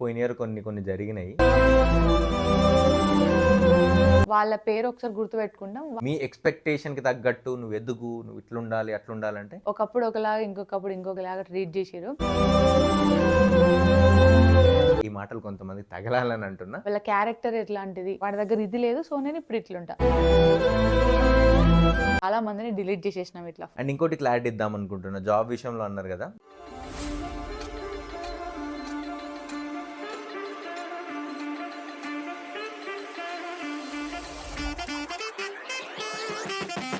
పోయిన ఇయర్ కొన్ని కొన్ని జరిగినాయి. వాళ్ళ పేరు ఒకసారి గుర్తుపెట్టుకుంటాం మీ ఎక్స్పెక్టేషన్కి తగ్గట్టు నువ్వు ఎదుగు నువ్వు ఇట్లుండాలి అట్లుండాలంటే? ఒకప్పుడు ఒకలాగా ఇంకొకప్పుడు ఇంకొకలాగా ట్రీట్ చేసారు ఈ మాటలు కొంతమంది తగలాలని అంటున్నా. వాళ్ళ క్యారెక్టర్ ఎట్లాంటిది? వాడి దగ్గర ఇది లేదు సో నేను ఇప్పుడు ఇట్లుంటా. చాలా మందిని డిలీట్ చేసేసినాం ఇట్లా. అండ్ ఇంకోటి క్లారిటీ ఇద్దాం అనుకుంటున్నా. జాబ్ విషయంలో అన్నారు కదా. Thank you.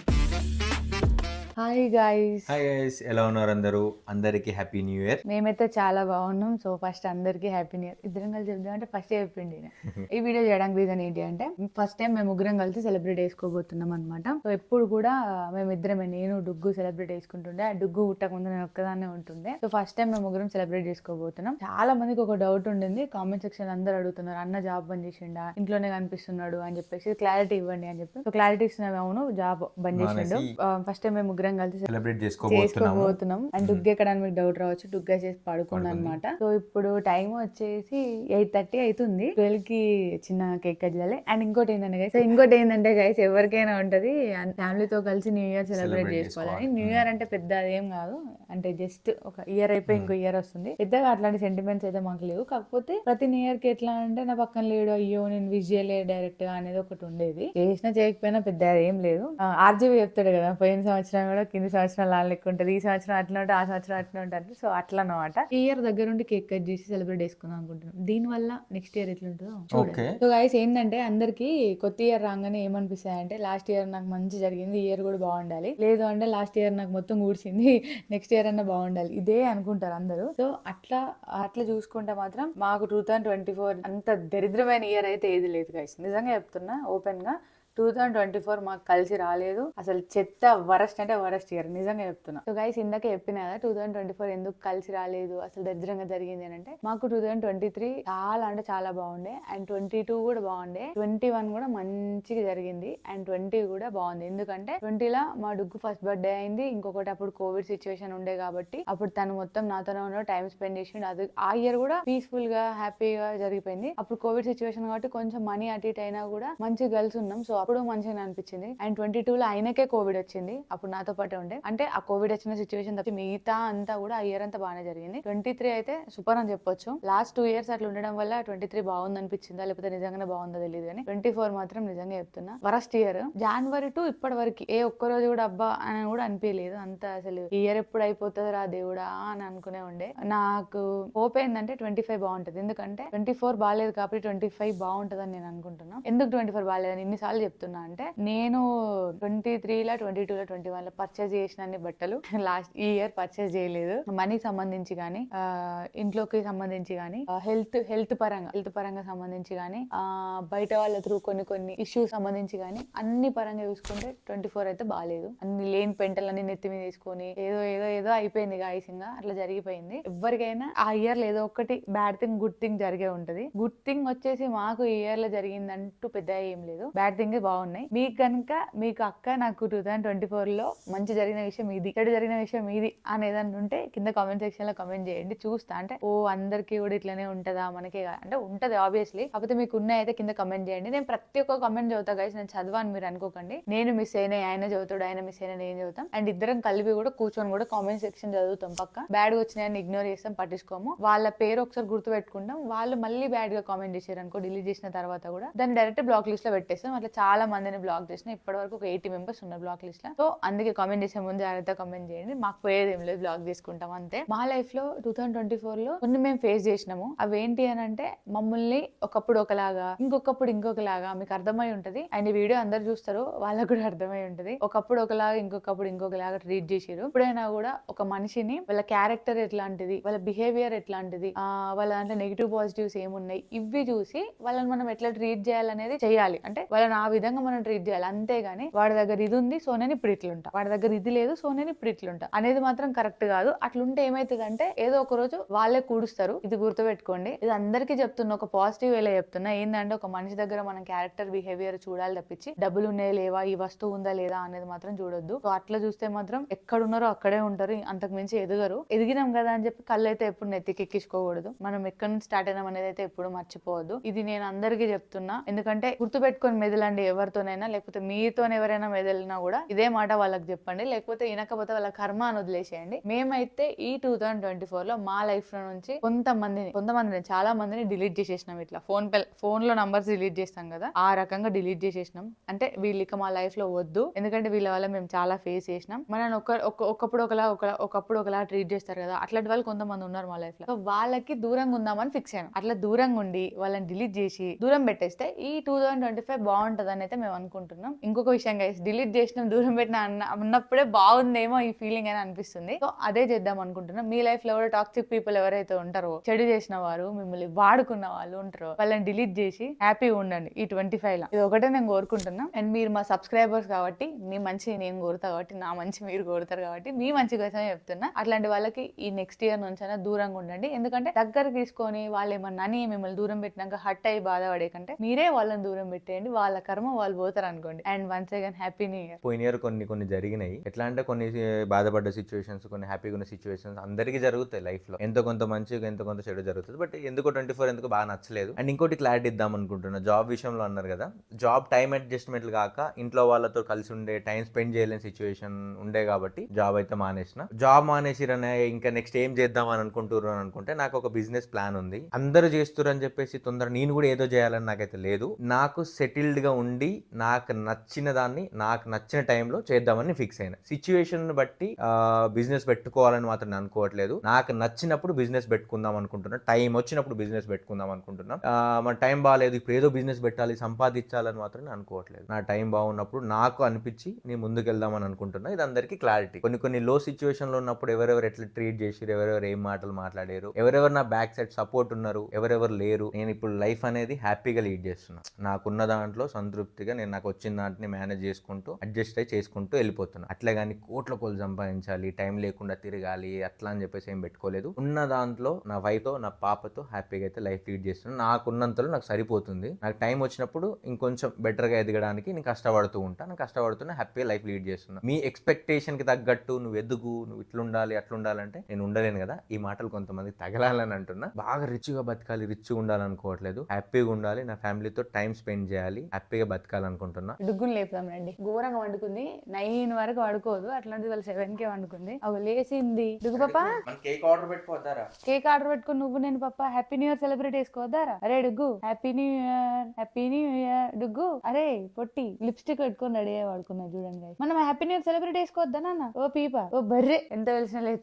Hi guys hi guys ఎలా ఉన్నారు అందరూ? అందరికీ హ్యాపీ న్యూ ఇయర్ మేమైతే చాలా బాగున్నాం. సో ఫస్ట్ అందరికీ హ్యాపీ న్యూ ఇయర్ ఇద్దరం కలిసి చెప్దాం అంటే ఫస్ట్ చెప్పిండి. ఈ వీడియో చేయడానికి రీజన్ ఏంటి అంటే ఫస్ట్ టైం మేము ముగ్గురం కలిసి సెలబ్రేట్ చేసుకోబోతున్నాం అనమాట సో ఎప్పుడు కూడా మేము ఇద్దరమే నేను డుగ్గు సెలబ్రేట్ చేసుకుంటుండే. ఆ డుగ్గు పుట్టక ముందు నేను ఒక్కదాన్నే ఉంటుండే. సో ఫస్ట్ టైం మేము ముగ్గురం సెలబ్రేట్ చేసుకోబోతున్నాం. చాలా మందికి ఒక డౌట్ ఉండింది. కామెంట్ సెక్షన్ అందరూ అడుగుతున్నారు అన్న జాబ్ బంద్ చేసిండా? ఇంట్లోనే కనిపిస్తున్నాడు? అని చెప్పేసి క్లారిటీ ఇవ్వండి అని చెప్పి. సో క్లారిటీ ఇస్తున్నాం అవును జాబ్ బంద్ చేసిండు. ఫస్ట్ టైం మేము ముగ్గురం కలిసి సెలబ్రేట్ చేసుకోబోతున్నాం అండ్ డుగ్గ ఎక్కడ మీకు డౌట్ రావచ్చు డుగ్గ చేసి పడుకున్నా అనమాట సో ఇప్పుడు టైం వచ్చేసి ఎయిట్ థర్టీ అవుతుంది ట్వెల్వ్కి చిన్న కేక్ కట్ చేయాలి. అండ్ ఇంకోటి ఏంటంటే గైస్ ఇంకోటి ఏంటంటే గైస్ ఎవరికైనా ఉంటది ఫ్యామిలీతో కలిసి న్యూ ఇయర్ సెలబ్రేట్ చేసుకోవాలని చేసుకోవాలి. న్యూ ఇయర్ అంటే పెద్ద అదేం కాదు. అంటే జస్ట్ ఒక ఇయర్ అయిపోయి ఇంకో ఇయర్ వస్తుంది. పెద్దగా అట్లాంటి సెంటిమెంట్స్ అయితే మాకు లేవు. కాకపోతే ప్రతి న్యూ ఇయర్కి ఎట్లా అంటే నా పక్కన లేడు అయ్యో నేను విష్ చేయలే డైరెక్ట్గా అనేది ఒకటి ఉండేది. చేసినా చేయకపోయినా పెద్ద ఏం లేదు. ఆర్జీవి చెప్తాడు కదా పోయిన సంవత్సరం కూడా కింది సంవత్సరం లెక్క ఉంటుంది ఈ సంవత్సరం అట్లా ఉంటుంది ఆ సంవత్సరం అట్లా ఉంటుంది సో అట్లా అనమాట ఈ ఇయర్ దగ్గర నుండి కేక్ కట్ చేసి సెలబ్రేట్ చేసుకుందాం అనుకుంటున్నాం. దీని వల్ల నెక్స్ట్ ఇయర్ ఎట్లుంటుందో సో గైస్ ఏంటంటే అందరికి కొత్త ఇయర్ రాగానే ఏమనిపిస్తాయి అంటే లాస్ట్ ఇయర్ నాకు మంచి జరిగింది ఈ ఇయర్ కూడా బాగుండాలి. లేదు అంటే లాస్ట్ ఇయర్ నాకు మొత్తం కూర్చింది నెక్స్ట్ ఇయర్ అన్న బాగుండాలి. ఇదే అనుకుంటారు అందరూ. సో అట్లా అట్లా చూసుకుంటే మాత్రం మాకు టూ థౌసండ్ ట్వంటీ ఫోర్ అంత దరిద్రమైన ఇయర్ అయితే ఏది లేదు గైస్ నిజంగా చెప్తున్నా ఓపెన్గా. టూ థౌసండ్ ట్వంటీ ఫోర్ మాకు కలిసి రాలేదు. అసలు చెత్త వరస్ట్ అంటే వరస్ట్ ఇయర్. నిజంగా చెప్తున్నా. సో గైస్ ఇందాక చెప్పిన కదా టూ థౌసండ్ ట్వంటీ ఫోర్ ఎందుకు కలిసి రాలేదు? అసలు దరిద్రంగా జరిగింది అని అంటే మాకు టూ థౌసండ్ ట్వంటీ త్రీ చాలా అంటే చాలా బాగుండే. అండ్ ట్వంటీ టూ కూడా బాగుండే. ట్వంటీ వన్ కూడా మంచిగా జరిగింది. అండ్ ట్వంటీ కూడా బాగుంది. ఎందుకంటే ట్వంటీలో మా డుగ్గు ఫస్ట్ బర్త్డే అయింది. ఇంకొకటి అప్పుడు కోవిడ్ సిచ్యువేషన్ ఉండే కాబట్టి అప్పుడు తను మొత్తం నాతోనే ఉన్న టైం స్పెండ్ చేసిండు. అది ఆ ఇయర్ కూడా పీస్ఫుల్గా హ్యాపీగా జరిగిపోయింది. అప్పుడు కోవిడ్ సిచ్యువేషన్ కాబట్టి కొంచెం మనీ అటు ఇటు అయినా కూడా మంచిగా కలిసి ఉన్నాం. సో అప్పుడు మంచిగా అనిపించింది. అండ్ ట్వంటీ టూ లో ఆయనకే కోవిడ్ వచ్చింది. అప్పుడు నాతో పాటే ఉండే. అంటే ఆ కోవిడ్ వచ్చిన సిచ్యువేషన్ తప్పి మిగతా అంతా కూడా ఆ ఇయర్ అంతా బాగానే జరిగింది. ట్వంటీ త్రీ అయితే సూపర్ అని చెప్పొచ్చు. లాస్ట్ టూ ఇయర్స్ అట్లా ఉండడం వల్ల ట్వంటీ త్రీ బాగుంది అనిపించిందా? లేకపోతే నిజంగానే బాగుందో తెలియదు కానీ ట్వంటీ ఫోర్ మాత్రం నిజంగా చెప్తున్నా. వరస్ట్ ఇయర్ జనవరి టు ఇప్పటి వరకు ఏ ఒక్క రోజు కూడా అబ్బా అని కూడా అనిపించలేదు అంత అసలు ఈ ఇయర్ ఎప్పుడు అయిపోతుంది రా దేవుడా అని అనుకునే ఉండే. నాకు హోప్ ఏంటంటే ట్వంటీ ఫైవ్ బాగుంటుంది. ఎందుకంటే ట్వంటీ ఫోర్ బాగాలేదు కాబట్టి ట్వంటీ ఫైవ్ బాగుంటదని నేను అనుకుంటున్నాను ఎందుకు ట్వంటీ ఫోర్ బాగాలేదని? ఇన్నిసార్లు చెప్తున్నా అంటే నేను ట్వంటీ త్రీలో ట్వంటీ టూలో ట్వంటీ వన్లో పర్చేజ్ చేసిన అన్ని బట్టలు లాస్ట్ ఈ ఇయర్ పర్చేజ్ చేయలేదు. మనీ సంబంధించి కానీ ఇంట్లోకి సంబంధించి కానీ హెల్త్ హెల్త్ పరంగా హెల్త్ పరంగా సంబంధించి కానీ బయట వాళ్ళ త్రూ కొన్ని కొన్ని ఇష్యూస్ సంబంధించి కానీ అన్ని పరంగా చూసుకుంటే ట్వంటీ ఫోర్ అయితే బాగాలేదు అన్ని లేని పెంటలన్నీ నెత్తి మీద తీసుకొని ఏదో ఏదో ఏదో అయిపోయింది గాయసింగా అట్లా జరిగిపోయింది. ఎవరికైనా ఆ ఇయర్లో ఏదో ఒకటి బ్యాడ్ థింగ్ గుడ్ థింగ్ జరిగే ఉంటది. గుడ్ థింగ్ వచ్చేసి మాకు ఈ ఇయర్లో జరిగిందంటూ పెద్ద ఏం లేదు. బ్యాడ్ థింగ్ బాగున్నాయి. మీకు కనుక మీకు అక్క నాకు టూ థౌసండ్ ట్వంటీ ఫోర్లో మంచి జరిగిన విషయం ఇది చెడు జరిగిన విషయం ఇది అని ఏదన్నా ఉంటే కింద కామెంట్ సెక్షన్లో కామెంట్ చేయండి. చూస్తా. అంటే ఓ అందరికీ కూడా ఇట్లనే ఉంటుందా మనకే అంటే ఉంటది ఆబ్వియస్లీ కాకపోతే మీకు ఉన్నాయి అయితే కింద కమెంట్ చేయండి. నేను ప్రతి ఒక్క కమెంట్ చదువుతా. గైస్ నేను చదవాను మీరు అనుకోకండి. నేను మిస్ అయినా ఆయన చదువుతాడు ఆయన మిస్ అయినా నేను చదువుతాం. అండ్ ఇద్దరం కలిపి కూడా కూర్చొని కూడా కామెంట్ సెక్షన్ చదువుతాం పక్క. బ్యాడ్ వచ్చినాయని ఇగ్నోర్ చేస్తాం పట్టించుకోము. వాళ్ళ పేరు ఒకసారి గుర్తు పెట్టుకుంటాం. వాళ్ళు మళ్ళీ బ్యాడ్గా కామెంట్ చేశారు అనుకో డిలీట్ చేసిన తర్వాత కూడా దాన్ని డైరెక్ట్ బ్లాక్ లిస్ట్లో పెట్టేస్తాం. అట్లా చాలా మందిని బ్లాక్ చేసిన ఇప్పటి వరకు ఒక ఎయిటీ మెంబర్స్ ఉన్న బ్లాక్ లిస్ట్లో. సో అందుకే కామెంట్ చేసే ముందు జాగ్రత్త కామెంట్ చేయండి. మాకు పోయేది ఏం లేదు బ్లాక్ చేసుకుంటాం అంతే. మా లైఫ్లో టూ థౌసండ్ ట్వంటీ ఫోర్లో కొన్ని మేము ఫేస్ చేసినాము. అవి ఏంటి అని అంటే మమ్మల్ని ఒకప్పుడు ఒకలాగా ఇంకొకప్పుడు ఇంకొకలాగా మీకు అర్థమై ఉంటది. అండ్ ఈ వీడియో అందరు చూస్తారు వాళ్ళకు కూడా అర్థమై ఉంటది. ఒకప్పుడు ఒకలాగా ఇంకొకప్పుడు ఇంకొకలాగా ట్రీట్ చేసారు ఎప్పుడైనా కూడా ఒక మనిషిని వాళ్ళ క్యారెక్టర్ ఎట్లాంటిది వాళ్ళ బిహేవియర్ ఎట్లాంటిది వాళ్ళ దాంట్లో నెగిటివ్ పాజిటివ్స్ ఏమున్నాయి ఇవి చూసి వాళ్ళని మనం ఎట్లా ట్రీట్ చేయాలనేది చేయాలి. అంటే వాళ్ళని ఆ విధంగా మనం ట్రీట్ చేయాలి. అంతేగాని వాడి దగ్గర ఇది ఉంది సో నేను ఇప్పుడు ఇట్లుంటా. వాడి దగ్గర ఇది లేదు సో నేను ఇప్పుడు ఇట్లుంటా. అనేది మాత్రం కరెక్ట్ కాదు. అట్లుంటే ఏమైతుందంటే ఏదో ఒక రోజు వాళ్ళే కూడుస్తారు. ఇది గుర్తుపెట్టుకోండి. ఇది అందరికీ చెప్తున్నా ఒక పాజిటివ్ వేలో చెప్తున్నా. ఏంటంటే ఒక మనిషి దగ్గర మనం క్యారెక్టర్ బిహేవియర్ చూడాలి తప్పించి డబ్బులు ఉన్నాయా లేవా? ఈ వస్తువు ఉందా లేదా? అనేది మాత్రం చూడొద్దు. సో అట్లా చూస్తే మాత్రం ఎక్కడ ఉన్నారో అక్కడే ఉంటారు. అంతకు మించి ఎదగరు. ఎదిగినాం కదా అని చెప్పి కళ్ళు అయితే ఎప్పుడు నెత్తికెక్కించుకోకూడదు మనం ఎక్కడి నుంచి స్టార్ట్ అయినాం అనేది అయితే ఎప్పుడు మర్చిపోవద్దు. ఇది నేను అందరికీ చెప్తున్నా. ఎందుకంటే గుర్తుపెట్టుకొని మెదలండి ఎవరితోనైనా లేకపోతే మీతో ఎవరైనా మెదలినా కూడా ఇదే మాట వాళ్ళకి చెప్పండి. లేకపోతే వినకపోతే వాళ్ళ కర్మ అని వదిలేసేయండి. మేమైతే ఈ టూ థౌసండ్ ట్వంటీ ఫోర్లో మా లైఫ్లో నుంచి కొంతమందిని కొంతమందిని చాలా మందిని డిలీట్ చేసేసినాం ఇట్లా. ఫోన్ పే ఫోన్లో నంబర్స్ డిలీట్ చేస్తాం కదా. ఆ రకంగా డిలీట్ చేసేసినాం. అంటే వీళ్ళు ఇక మా లైఫ్లో వద్దు. ఎందుకంటే వీళ్ళ వల్ల మేము చాలా ఫేస్ చేసినాం. మనం ఒక ఒకప్పుడు ఒకలా ఒక ఒకప్పుడు ఒకలా ట్రీట్ చేస్తారు కదా. అట్లాంటి వాళ్ళు కొంతమంది ఉన్నారు మా లైఫ్లో వాళ్ళకి దూరంగా ఉందామని ఫిక్స్ అయ్యాను అట్లా దూరంగా ఉండి వాళ్ళని డిలీట్ చేసి దూరం పెట్టేస్తే ఈ టూ థౌసండ్ ట్వంటీ ఫైవ్ బాగుంటుంది అని అయితే మేము అనుకుంటున్నాం. ఇంకొక విషయం గైస్ డిలీట్ చేసినాం దూరం పెట్టిన అన్న అన్నప్పుడే బాగుందేమో ఈ ఫీలింగ్ అని అనిపిస్తుంది. సో అదే చేద్దాం అనుకుంటున్నాం. మీ లైఫ్లో కూడా టాక్సిక్ పీపుల్ ఎవరైతే ఉంటారో చెడు చేసిన వారు మిమ్మల్ని వాడుకున్న వాళ్ళు ఉంటారో వాళ్ళని డిలీట్ చేసి హ్యాపీ ఉండండి ఈ ట్వంటీ ఫైవ్లో. ఇది ఒకటే నేను కోరుకుంటున్నా. అండ్ మీరు మా సబ్స్క్రైబర్స్ కాబట్టి మీ మంచి నేను కోరుతా కాబట్టి నా మంచి మీరు కోరుతారు కాబట్టి మీ మంచి కోసమే చెప్తున్నా. అట్లాంటి వాళ్ళకి ఈ నెక్స్ట్ ఇయర్ నుంచి అయినా దూరంగా ఉండండి. ఎందుకంటే దగ్గర తీసుకొని వాళ్ళు ఏమన్నా అని మిమ్మల్ని దూరం పెట్టినాక హట్ అయ్యి బాధపడే కంటే మీరే వాళ్ళని దూరం పెట్టేయండి. వాళ్ళ కర్మ వాళ్ళు పోతారు అనుకోండి and once again happy new year. పోయిన ఇయర్ కొన్ని కొన్ని జరిగినాయి. ఎట్లా అంటే కొన్ని బాధపడ్డ సిచ్యువేషన్స్ కొన్ని హ్యాపీగా ఉన్న సిచ్యువేషన్స్ అందరికీ జరుగుతాయి లైఫ్లో. ఎంతో కొంత మంచిగా ఎంతో కొంత చెడు జరుగుతుంది. బట్ ఎందుకో ట్వంటీ ఫోర్ ఎందుకు బాగా నచ్చలేదు. అండ్ ఇంకోటి క్లారిటీ ఇద్దాం అనుకుంటున్నా. జాబ్ విషయంలో అన్నారు కదా. జాబ్ టైం అడ్జస్ట్మెంట్లు కాక ఇంట్లో వాళ్ళతో కలిసి ఉండే టైం స్పెండ్ చేయలేని సిచ్యువేషన్ ఉండే కాబట్టి జాబ్ అయితే మానేసిన. జాబ్ మానేసిరనే ఇంకా నెక్స్ట్ ఏం చేద్దాం అని అనుకుంటున్నారు అని అనుకుంటే నాకు ఒక బిజినెస్ ప్లాన్ ఉంది. అందరూ చేస్తున్నారు అని చెప్పేసి తొందర నేను కూడా ఏదో చేయాలని నాకైతే లేదు. నాకు సెటిల్డ్గా ఉండి నాకు నచ్చిన దాన్ని నాకు నచ్చిన టైంలో చేద్దామని ఫిక్స్ అయినా. సిచ్యువేషన్ బట్టి బిజినెస్ పెట్టుకోవాలని మాత్రం నేను అనుకోవట్లేదు. నాకు నచ్చినప్పుడు బిజినెస్ పెట్టుకుందాం అనుకుంటున్నా. టైం వచ్చినప్పుడు బిజినెస్ పెట్టుకుందాం అనుకుంటున్నాం. మన టైం బాగాలేదు ఇప్పుడు ఏదో బిజినెస్ పెట్టాలి సంపాదించాలని మాత్రం నేను అనుకోవట్లేదు. నా టైం బాగున్నప్పుడు నాకు అనిపించి నేను ముందుకెళ్దామని అనుకుంటున్నా. ఇది అందరికీ క్లారిటీ కొన్ని కొన్ని లో సిచ్యువేషన్లో ఉన్నప్పుడు ఎవరెవరు ఎట్లా ట్రీట్ చేసిరు ఎవరెవరు ఏం మాటలు మాట్లాడారు ఎవరెవరు నా బ్యాక్ సైడ్ సపోర్ట్ ఉన్నారు ఎవరెవరు లేరు. నేను ఇప్పుడు లైఫ్ అనేది హ్యాపీగా లీడ్ చేస్తున్నా. నాకున్న దాంట్లో సంతృప్తిగా నేను నాకు వచ్చిన దాంట్ని మేనేజ్ చేసుకుంటూ అడ్జస్ట్ అయి చేసుకుంటూ వెళ్ళిపోతున్నాను అట్లే కానీ కోట్ల కోట్లు సంపాదించాలి టైం లేకుండా తిరగాలి అట్లా అని చెప్పేసి ఏం పెట్టుకోలేదు. ఉన్న దాంట్లో నా వైఫ్తో నా పాపతో హ్యాపీగా అయితే లైఫ్ లీడ్ చేస్తున్నాను నాకున్నంతలో నాకు సరిపోతుంది. నాకు టైం వచ్చినప్పుడు ఇంకొంచెం బెటర్గా ఎదగడానికి నేను కష్టపడుతూ ఉంటాను నేను కష్టపడుతున్నా హ్యాపీగా లైఫ్ లీడ్ చేస్తున్నాను మీ ఎక్స్పెక్టేషన్కి తగ్గట్టు నువ్వు ఎదుగు నువ్వు ఇట్లుండాలి అట్లుండాలంటే నేను ఉండలేను కదా. ఈ మాటలు కొంతమంది తగలాలని అంటున్నా. బాగా రిచ్గా బతకాలి రిచ్గా ఉండాలనుకోవట్లేదు. హ్యాపీగా ఉండాలి. నా ఫ్యామిలీతో టైం స్పెండ్ చేయాలి. హ్యాపీగా బతకాలనుకుంటున్నా. డుగ్గులు లేపుదాం రండి. ఘోరంగా వండుకుంది. నైన్ వరకు పడుకోదు అట్లాంటిది వాళ్ళు సెవెన్ కే వండుకుంది. అవి లేచింది. డుగ్గు పాప. కేక్ ఆర్డర్ పెట్టుకోవద్దారా? కేక్ ఆర్డర్ పెట్టుకుని నువ్వు నేను పాప. హ్యాపీ న్యూ ఇయర్ సెలబ్రేట్ చేసుకోవద్దారా? అరే Duggu. Happy new year happy new year Duggu. అరే పొట్టి. లిప్స్టిక్ పెట్టుకొని రెడీ అయ్యి వాడుకున్నా చూడండి. మనం హ్యాపీ న్యూ ఇయర్ సెలబ్రేట్ చేసుకోవద్దా నాన్న? ఓ పీప. ఓ బర్రె. ఎంత తెలిసిన లేదు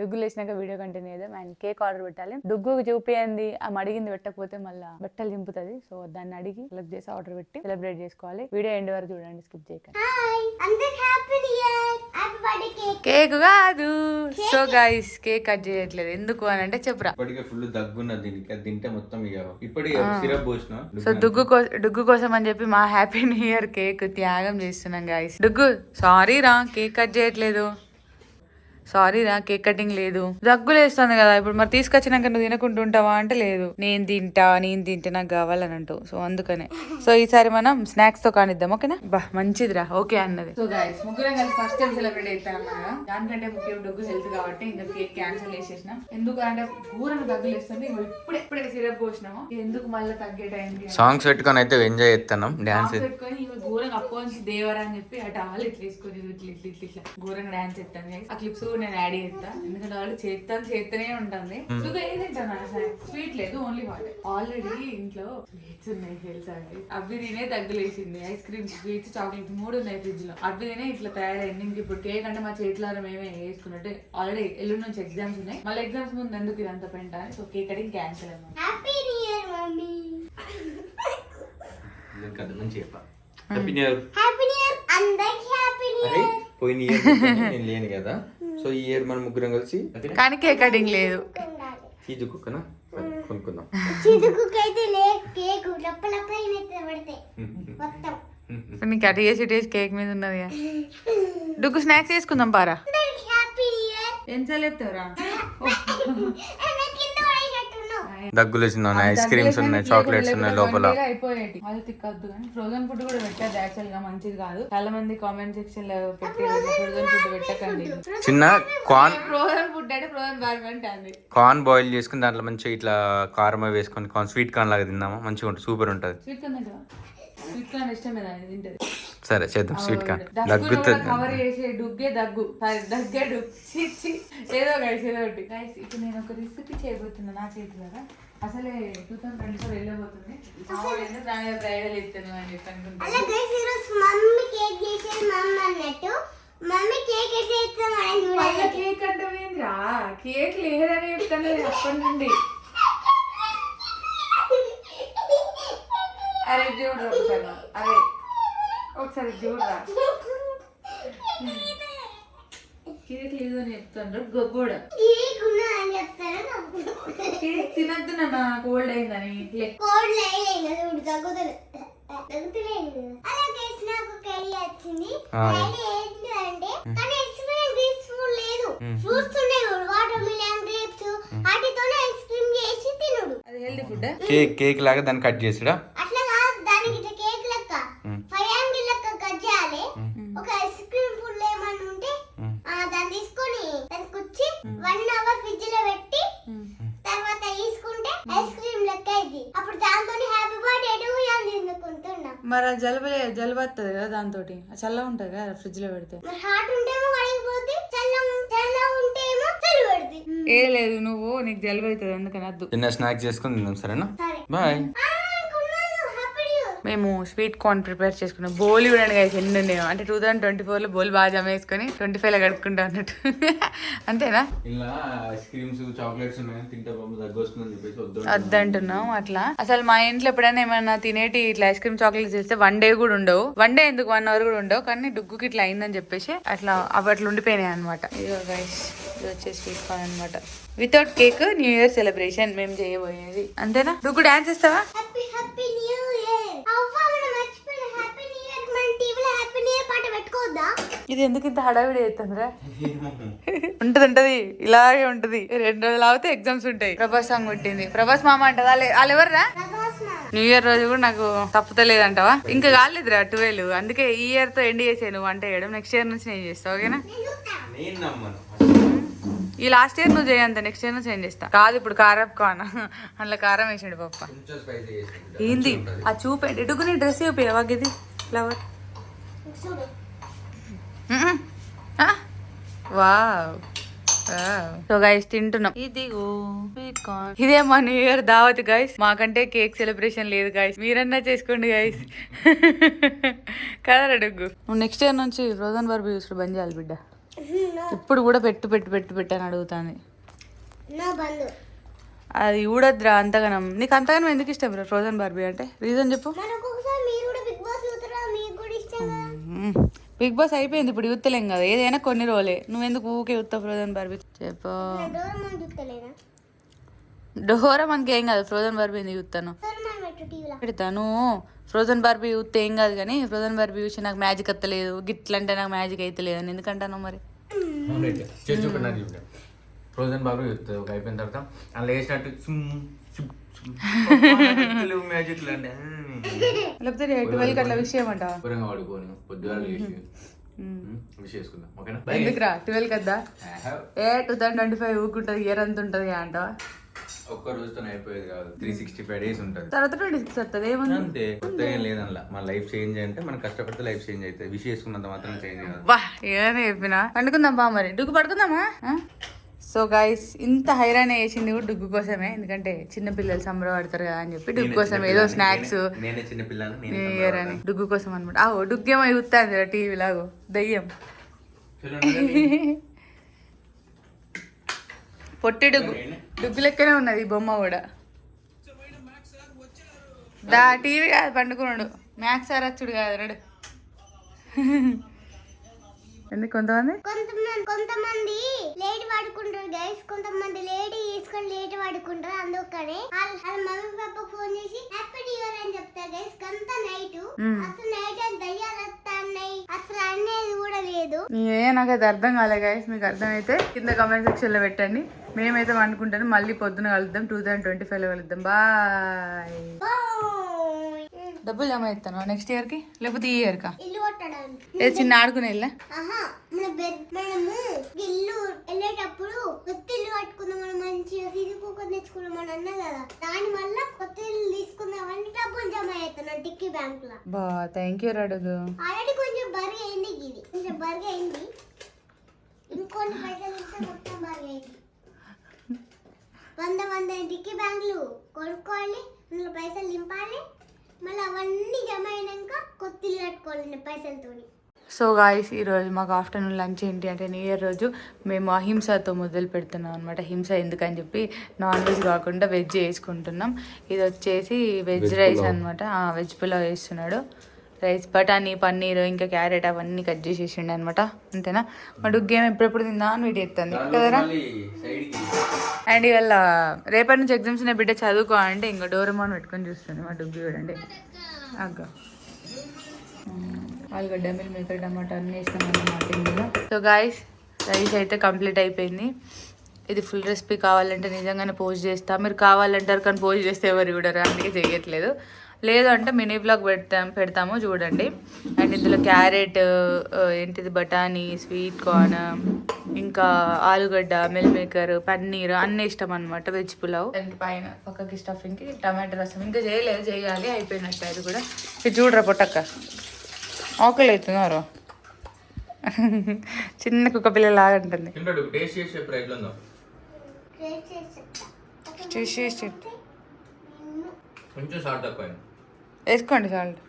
డుగ్గు లేచినాక వీడియో కంటిన్యూ చేద్దాం. అండ్ కేక్ ఆర్డర్ పెట్టాలి. డుగ్గు చూపియండి ఆ అడిగింది పెట్టకపోతే మళ్ళీ బట్టలు దింపుతుంది. సో దాన్ని అడిగి సెలెక్ట్ చేసి ఆర్డర్ పెట్టి సెలబ్రేట్ చేసుకోవాలి. వీడియో ఎండ్ వరకు చూడండి స్కిప్ చేయకండి. కేక్ కేక్ కాదు. సో గైస్ కేక్ కట్ చేయట్లేదు. ఎందుకు అని అంటే చెప్పురా. ఇప్పటికే ఫుల్ దగ్గున్నది దీనికి. అది తింటే మొత్తం ఇక ఇప్పటికే సిరప్ పోసిన. సో డుగ్గు కో డుగ్గు కోసం అని చెప్పి మా హ్యాపీ న్యూ ఇయర్ కేక్ త్యాగం చేస్తున్నాం గాయస్ డుగ్గు సారీ రా కేక్ కట్ చేయట్లేదు. సారీ రా కేక్ కటింగ్ లేదు. దగ్గులు వేస్తుంది కదా ఇప్పుడు మరి తీసుకొచ్చినాక నువ్వు తినకుండా ఉంటావా అంటే లేదు. నేను తింటా నేను తింటే నాకు కావాలని అంటూ సో అందుకనే. సో ఈసారి మనం స్నాక్స్తో కానిద్దాం ఓకేనా? బా మంచిదిరా. ఓకే అన్నది. సో గాయస్ ముగ్గురం కలిసి ఫస్ట్ టైం సెలబ్రేట్ అవుతాం కదా దానికంటే ముఖ్యం డొగ్గు హెల్త్ కాబట్టి ఇంకా కేక్ క్యాన్సిల్ చేసేసినాం. ఎందుకు అంటే ఘోరంగా దగ్గులు వేస్తుంది ఇగో ఇప్పుడే ఇప్పుడే సిరప్ పోసినాము. ఎందుకు మళ్ళీ తగ్గే టైంకి సాంగ్స్ పెట్టుకొని అయితే ఎంజాయ్ చేస్తున్నాం. డాన్స్ పెట్టుకొని ఇవి ఘోరంగా అప్పు నుంచి దేవరా అని చెప్పి అటు వాళ్ళు ఇట్లా వేసుకొని ఇట్లా ఇట్లా ఇట్లా ఇట్లా ఘోరంగా డాన్స్ చేస్తాను. ఆ క్లిప్స్ కూడా నేను యాడ్ చేస్తాను ఎందుకంటే వాళ్ళు చేస్తాను చేస్తూనే ఉంటుంది. నువ్వు ఏది తింటాను స్వీట్ లేదు ఓన్లీ హాట్ ఆల్రెడీ ఇంట్లో స్వీట్స్ ఉన్నాయి తెలుసా? అవి తినే తగ్గులేసింది ఐస్ క్రీమ్ స్వీట్స్ చాక్లెట్ మూడు ఉన్నాయి ఫ్రిడ్జ్లో. అవి తినే ఇట్లా తయారైంది. ఇంక ఇప్పుడు కేక్ అంటే మా చేతులారా మేమే వేసుకున్నట్టు ఆల్రెడీ ఎల్లుండి నుంచి ఎగ్జామ్స్ ఉన్నాయి. మళ్ళీ ఎగ్జామ్స్ ముందు ఎందుకు ఇదంతా పెంట అని? సో కేక్ కటింగ్ క్యాన్సిల్ అన్నమాట అరే ఇయర్ పోయిన ఇయర్ నేను లేను కదా. సో ఈ ఇయర్ మనం ముగ్గురం కలిసి కానీ కేక్ కటింగ్ లేదు. చీజు కుక్కన? కొనుక్కుందాం. లే కేక్ లప్ప లప్ప అయినట్టు పడతాయి మొత్తం. ఇప్పుడు నీకు అటు చేసి చేసి కేక్ మీద ఉన్నది డుగ్గు స్నాక్స్ వేసుకుందాం పారా. ఎంత పడేటట్టున్నావు దగ్గులు వచ్చింది ఐస్ క్రీమ్స్ ఉన్నాయి చాక్లెట్స్ ఉన్నాయి లోపల. అది తిక్కద్దు కానీ ఫ్రోజన్ ఫుడ్ కూడా పెట్టదు యాక్చువల్గా మంచిది కాదు. చాలా మంది కామెంట్ సెక్షన్లో పెట్టి ఫ్రోజన్ ఫుడ్ పెట్టకండి. చిన్న కార్న్ ఫ్రోజన్ ఫుడ్ అంటే ఫ్రోజన్ బార్బీ అంటే అది. కార్న్ బాయిల్ చేసుకుని దాంట్లో మంచిగా ఇట్లా కారం వేసుకొని కార్న్ స్వీట్ కార్న్ లాగా తిందామా? మంచిగా ఉంటుంది. సూపర్ ఉంటుంది స్వీట్ కార్న్ సరే చేద్దాం స్వీట్ కూడా దగ్గుతుంది కవర్ చేసే డుగ్గే దగ్గు. దగ్గే డుగ్ ఛీ, ఛీ. ఏదో గైస్ ఏదో ఒకటి. గైస్ ఇప్పుడు నేను ఒక రెసిపీ చేయబోతున్నా నా చేతిలో అసలే టూ థౌసండ్ ట్వంటీ ఫోర్ వెళ్ళబోతుంది. దాని మీద బ్రైడల్ ఇస్తాను అని చెప్పి మమ్మీ కేక్ చేసేది మమ్మీ అన్నట్టు. మమ్మీ కేక్ అంటే కేక్ లేదని చెప్తాను అప్పటి నుండి. అరే చూడు ఒకసారి. అరే ఒకసారి చూడరా కేక్ లేదు అని చెప్తాను గొగ్గోడ కేక్. కేక్ తినద్దు కోల్డ్ అయిందని. లే. కోడ్ లేదు. చూడు తగ్గుతుంది తగ్గుతలేదు అలా గైస్ నాకు ఒక ఐడియా వచ్చింది ఆ. ఐడియా ఏంటి అంటే కానీ ఐస్ క్రీమ్ తీసుకోవడం లేదు ఫ్రూట్స్ ఉన్నాయి వాటర్ మిలన్ గ్రేప్స్ వాటితోనే ఐస్ క్రీమ్ చేసి తినుడు అది హెల్దీ ఫుడ్ కేక్ కేక్ లాగా దాన్ని కట్ చేసిడా అట్లా కాదు దానికి ఇట్లా కేక్ లెక్క ఫైవ్ యాంగిల్ లెక్క కట్ చేయాలి ఒక ఐస్ క్రీమ్ ఫుల్ ఏమన్నా ఉంటే ఆ, దాన్ని తీసుకొని దానికి వచ్చి వన్ అవర్ ఫ్రిడ్జ్లో పెట్టి తర్వాత తీసుకుంటే ఐస్ క్రీమ్ లెక్క అయింది అప్పుడు దాంతో హ్యాపీ బర్త్డే టు అని తినుకుంటున్నాం మరి అది జలుబు జలుబు వస్తుంది కదా దాంతో చల్లగా ఉంటుంది కదా ఫ్రిడ్జ్లో పెడితే. ఏ లేదు నువ్వు నీకు జలుబు అవుతుంది అందుకని వద్దు. చిన్న స్నాక్స్ చేసుకుని తిందాం సరేనా? సరే. బాయ్ మేము స్వీట్ కార్న్ ప్రిపేర్ చేసుకున్నాం. బోలి కూడా గైస్ ఎన్ని ఉన్నాయో. అంటే టూ థౌసండ్ ట్వంటీ ఫోర్లో బోల్ బాగా జమ వేసుకొని ట్వంటీ ఫైవ్లో గడుపుకుంటా అన్నట్టు. అంతేనా? ఇలా ఐస్ క్రీమ్స్ చాక్లెట్స్ ఉన్నాయి. తింటే బాబు దగ్గు వస్తుందని చెప్పేసి వద్దు వద్దంటున్నాం అట్లా. అసలు మా ఇంట్లో ఎప్పుడైనా ఏమైనా తినేటి ఇట్లా ఐస్ క్రీమ్ చాక్లెట్స్ చేస్తే వన్ డే కూడా ఉండవు. వన్ డే ఎందుకు? వన్ అవర్ కూడా ఉండవు. కానీ డుగ్గుకి ఇట్లా అయిందని చెప్పేసి అట్లా అవి అట్లా ఉండిపోయినాయి అనమాట ఇదిగో గైస్ ఇది వచ్చేసి స్వీట్ కార్న్ అనమాట without cake new year celebration మేము చేయబోయేది. అంతేనా? డుగ్గు డాన్స్ చేస్తావా హ్యాపీ హ్యాపీ న్యూ ఇయర్ అవ్వ మనం మర్చిపోయిన హ్యాపీ న్యూ ఇయర్ మన టీవీలో హ్యాపీ న్యూ ఇయర్ పాట పెట్టుకోవద్దా ఇది ఎందుకు ఇంత హడావిడి అవుతుందిరా? ఉంటది ఉంటది. ఇలాగే ఉంటది. రెండు రోజులు అవుతే ఎగ్జామ్స్ ఉంటాయి. ప్రభాస్ సాంగ్ కొట్టింది. ప్రభాస్ మామ అంటది? వాళ్ళు ఎవర్రా? న్యూ ఇయర్ రోజు కూడా నాకు తప్పుతలేదంటావా? ఇంకా కాలేదురా ట్వెల్వ్ అందుకే ఈ ఇయర్తో ఎండ్ చేసే నువ్వు. వంట చేయడం నెక్స్ట్ ఇయర్ నుంచి నేను చేస్తా ఓకేనా? నేను నమ్మను. ఈ లాస్ట్ ఇయర్ నువ్వు చేయంత నెక్స్ట్ ఇయర్ నుంచి నేను చేస్తా. కాదు ఇప్పుడు కారం కాన అందులో కారం వేసాడు పప్ప. ఏంది? ఆ చూపేంటి ఎటుకు నీ డ్రెస్ చూపి వాగిది ఫ్లవర్ చూడు. వావ్ సో గైస్ తింటున్నాం. ఇదిగో ఇదే మా న్యూ ఇయర్ దావత్ గైస్ మాకంటే కేక్ సెలబ్రేషన్ లేదు గైస్ మీరన్నా చేసుకోండి గైస్ కదా అడుగు. నువ్వు నెక్స్ట్ ఇయర్ నుంచి ఫ్రోజన్ బార్బీ చూసుడు బంద్ చేయాలి బిడ్డ. ఇప్పుడు కూడా పెట్టు పెట్టు పెట్టు పెట్టు అని అడుగుతాను అది ఊడద్రా అంతగానం. నీకు అంతగానం ఎందుకు ఇష్టం రా ఫ్రోజన్ బార్బీ అంటే? రీజన్ చెప్పు. బిగ్ బాస్ అయిపోయింది ఇప్పుడు యూత్తలేం కదా. ఏదైనా కొన్ని రోజులే. నువ్వెందుకు ఊకే యూత్తా ఫ్రోజన్ బర్బీ? చెప్పు. డోరా మనకి ఏం కాదు ఫ్రోజన్ బార్బీ ఎందుకు చూస్తాను పెడతాను ఫ్రోజన్ బార్బీ చూస్తే ఏం కాదు కానీ ఫ్రోజన్ బార్బీ చూసి నాకు మ్యాజిక్ అత్తలేదు. గిట్ల అంటే నాకు మ్యాజిక్ అయితే అని. ఎందుకంటాను మరి? ఫ్రోజన్ బాబు చెప్తుంది ఒక అయిపోయిన తర్వాత అలా వేసినట్టు మ్యాజిక్ లేకపోతే ట్వెల్వ్కి అట్లా విష్ దూరంగా పొద్దుగా లేచి విష్ చేసుకుందాం ఓకేనా? ఎందుకురా? ట్వెల్వ్ కదా? ఏ టూ థౌసండ్ ట్వంటీ ఫైవ్ ఊకుంటుంది ఇయర్ అంత ఉంటుంది అంటావా ఒక్క రోజుతో అయిపోయేది కాదు త్రీ సిక్స్టీ ఫైవ్ డేస్ ఉంటుంది. తర్వాత ట్వంటీ సిక్స్ వస్తుంది ఏముంది? అంతే కొత్తగా ఏం లేదనలా. మన లైఫ్ చేంజ్ అంటే మనం కష్టపడితే లైఫ్ చేంజ్ అవుతుంది. విష్ చేసుకున్నంత మాత్రం చేంజ్ కాదు. బా ఏమైనా చెప్పినా. పండుకుందాం బా మరి. డుగ్గు పడుకుందామా? సో గైస్ ఇంత హైరాణ వేసింది కూడా డుగ్గు కోసమే. ఎందుకంటే చిన్న పిల్లలు సంబరపడతారు కదా అని చెప్పి డుగ్గు కోసం ఏదో స్నాక్స్ అని డుగ్గు కోసం అనమాట ఆ డుగ్గేమో చూస్తాను టీవీ లాగో. దయ్యం. పొట్టి డుగ్గు. డుగ్గు లెక్కనే ఉన్నది ఈ బొమ్మ కూడా. దా టీవీ కాదు పండుకున్నాడు మ్యాక్స్ సార్ వచ్చుడు కాదు ఎందుకు కొంతమంది? కొంతమంది లేట్ పడుకుంటారు గైస్ కొంతమంది లేడీ తీసుకొని లేట్ పడుకుంటారు అందుకనే వాళ్ళ మమ్మీ పాపకు ఫోన్ చేసి హ్యాపీ న్యూ ఇయర్ అని చెప్తారు గైస్ కొంత నైట్ అసలు నైట్ అని దయ్యాలు వస్తాయి అసలు అనేది కూడా లేదు. ఏ నాకైతే అర్థం కాలే గైస్ మీకు అర్థమైతే కింద కామెంట్ సెక్షన్లో పెట్టండి. మేమైతే అనుకుంటాను మళ్ళీ పొద్దున కలుద్దాం. టూ థౌసండ్ ట్వంటీ ఫైవ్లో కలుద్దాం. బాయ్ డబ్బులు జమ అవుతాను నెక్స్ట్ ఇయర్కి లేకపోతే ఈ ఇయర్కా ఇల్లు కొట్టడానికి. ఏ చిన్న ఆడుకునే ఆహా మన బెడ్ మనము ఇల్లు వెళ్ళేటప్పుడు కొత్త ఇల్లు కట్టుకుందాం మనం మంచిగా తీసుకుని తెచ్చుకున్నాం అని అన్నా కదా. దాని వల్ల కొత్త ఇల్లు తీసుకుందామని డబ్బులు జమ డిక్కీ బ్యాంక్లో. బా థ్యాంక్ యూ రడుగు ఆల్రెడీ కొంచెం అయింది ఇది కొంచెం బరుగు అయింది. ఇంకొన్ని పైసలు ఇస్తే మొత్తం బరుగు అయింది. వంద వంద డిక్కీ బ్యాంకులు కొనుక్కోవాలి అందులో పైసలు నింపాలి. మళ్ళీ అవన్నీ జమ అయినాక కొత్త ఇల్లు కట్టుకోవాలి పైసలతోని. సో గాయస్ ఈరోజు మాకు ఆఫ్టర్నూన్ లంచ్ ఏంటి అంటే న్యూ ఇయర్ రోజు మేము అహింసతో మొదలు పెడుతున్నాం అనమాట హింస ఎందుకని చెప్పి నాన్ వెజ్ కాకుండా వెజ్ వేసుకుంటున్నాం. ఇది వచ్చేసి వెజ్ రైస్ అనమాట వెజ్ పులావ్ వేస్తున్నాడు. రైస్ బఠానీ పన్నీర్ ఇంకా క్యారెట్ అవన్నీ కట్ చేసేసిండు అనమాట అంతేనా? మా డుగ్గేం ఎప్పుడెప్పుడు తిందా అని వీటి ఎత్తుంది కదరా? అండ్ ఇవాళ రేపటి నుంచి ఎగ్జామ్స్ ఉన్నాయి బిడ్డ చదువుకో అంటే ఇంకా డోరమాన్ పెట్టుకొని చూస్తుంది మా డుగ్గి చూడండి అగ్గ. ఆలుగడ్డ మిల్ మేకర్ టమాటా అన్నీ వేసినాం అన్నమాట ఇందులో. సో గాయస్ రైస్ అయితే కంప్లీట్ అయిపోయింది. ఇది ఫుల్ రెసిపీ కావాలంటే నిజంగానే పోస్ట్ చేస్తా. మీరు కావాలంటారు కానీ పోస్ట్ చేస్తే ఎవరు చూడరు అందుకే చేయట్లేదు. లేదు అంటే మినీ బ్లాగ్ పెడతాం పెడతాము చూడండి. అండ్ ఇందులో క్యారెట్ ఏంటిది బఠానీ స్వీట్ కార్న్ ఇంకా ఆలుగడ్డ మిల్ మేకర్ పన్నీర్ అన్నీ ఇష్టం అనమాట వెజ్ పులావ్. దానికి పైన పక్కకి స్టఫింగ్కి టమాటో రసం. ఇంకా చేయలేదు చేయాలి అయిపోయినట్టు అది కూడా. ఇది చూడరా పొట్టక్క? ఆకలి అవుతున్నారు? చిన్న కుక్క పిల్ల లాగా ఉంటుంది. కొంచెం సాల్ట్ తక్కువ వేసుకోండి సాల్ట్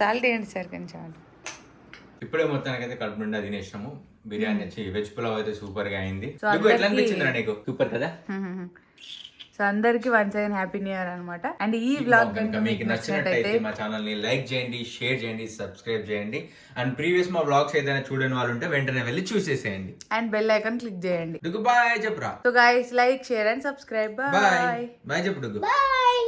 సాల్ట్ వేయండి సార్ కొంచెం. సాల్ట్ ఇప్పుడే మొత్తానికి అయితే కడుపు నిండా తినేసినాము. బిర్యానీ వచ్చి వెజ్ పులావ్ అయితే సూపర్గా అయింది. ఎట్లా నీకు? సూపర్ కదా? సో అందరికి once again happy new year అనమాట అండ్ ఈ బ్లాగ్ కనుక మీకు నచ్చినట్టయితే మా ఛానల్ని లైక్ చేయండి షేర్ చేయండి సబ్స్క్రైబ్ చేయండి. అండ్ ప్రీవియస్ మా బ్లాగ్స్ ఏదైనా చూడని వాళ్ళు ఉంటే వెంటనే వెళ్ళి చూసేసేయండి. అండ్ బెల్ ఐకాన్ క్లిక్ చేయండి. డుగు బాయ్ చెప్పురా. So guys like share and subscribe bye bye bye చెప్పు డుగు బాయ్